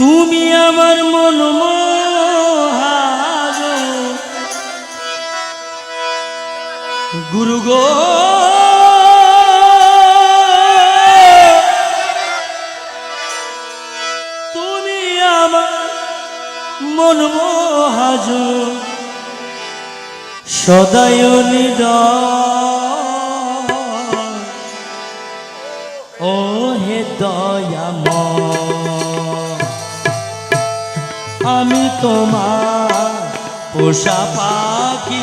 তুমি আমার মন গুরু গো। তুমি আমার মন মোহাজ সদায় নিদয়। ও হে দয়াময়। আমি তোমার পোষা পাখি,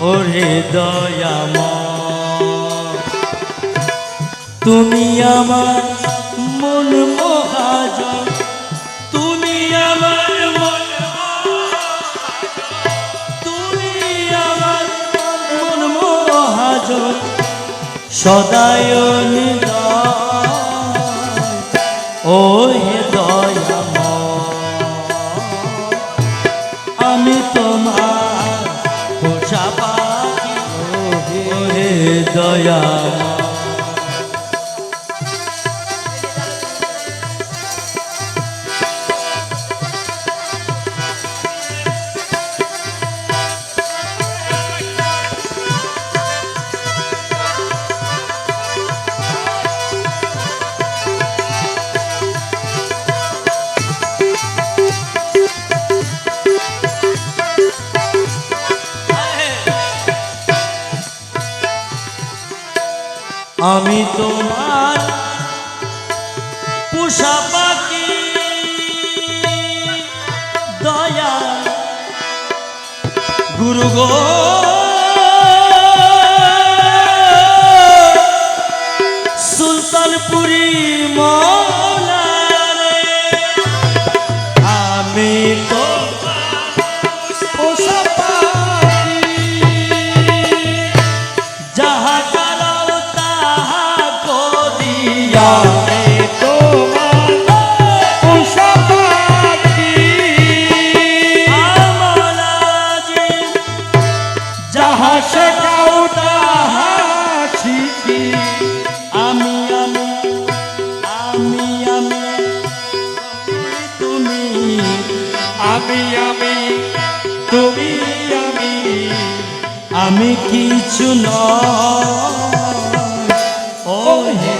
ওরে দয়াম তুমি আমার মন মহাজ তুমি তুমি মন সদায় নিদয় ও আমি তোমার পোষা পাখি। দয়া। গুরু গো। সুলতানপুরি মলারে আমি কিছু নয়। ও হে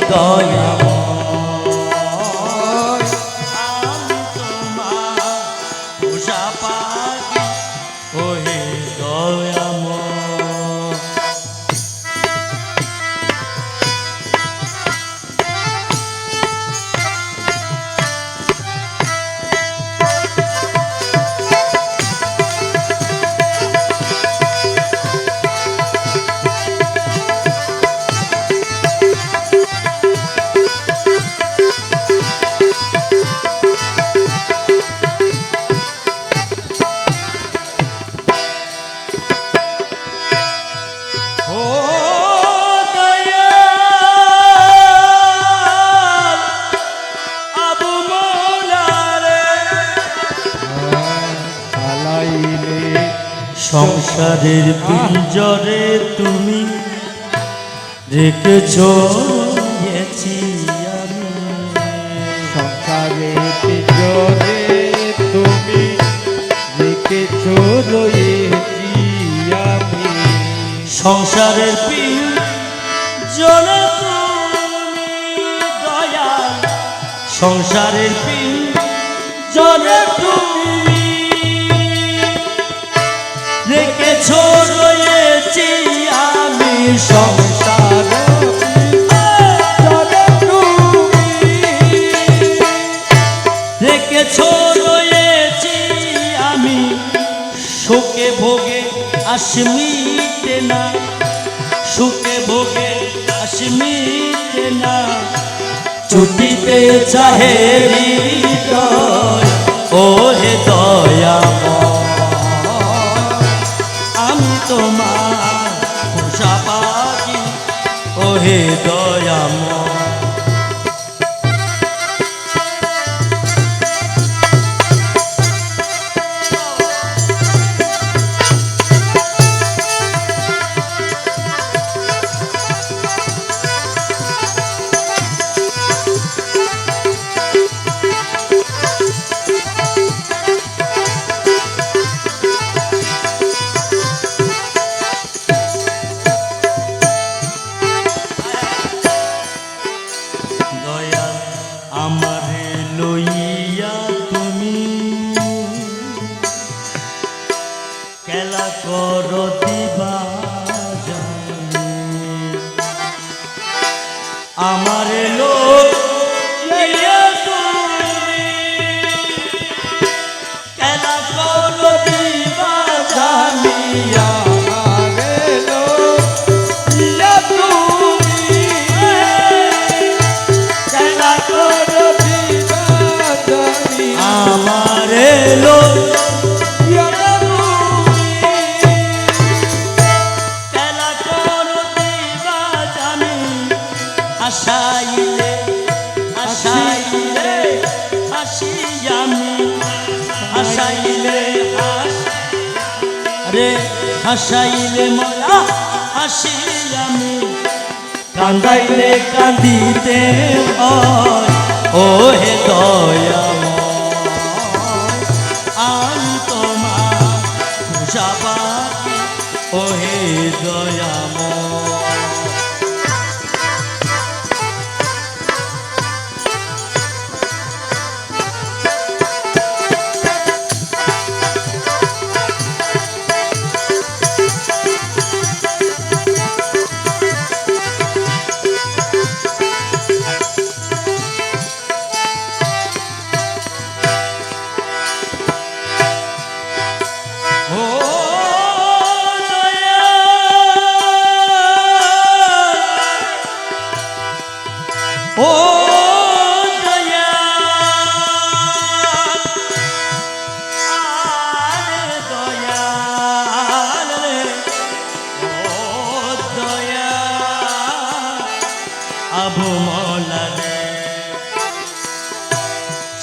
সংসারের পিঞ্জরে তুমি রেখেছ গেছি আমি। সংসারে পিজরে তুমি রেখেছ রয়েছি আমি। সংসারের পিঞ্জরে তুমি দয়া সংসারের পিঞ্জরে শোকে ভোগে আসমিতে না। সুখে না। ছুটিতে চাহে ও হে দয়াময়। ও হে দয়াময়। আমার লোক হাসাইলে মোলা হাসি আমি কান্দাইলে কান্দিতে হয়।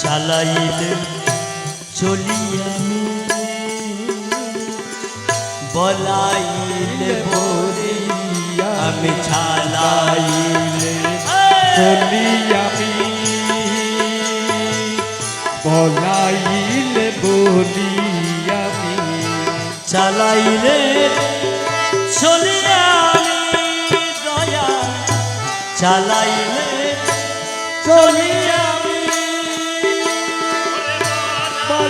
চালাইলে চলি আমি বলাইলে বলি আমি ছালাইলে চলি আমি বলাইলে বলি আমি চালাইলে চলি আমি দয়া চালাইলে চলি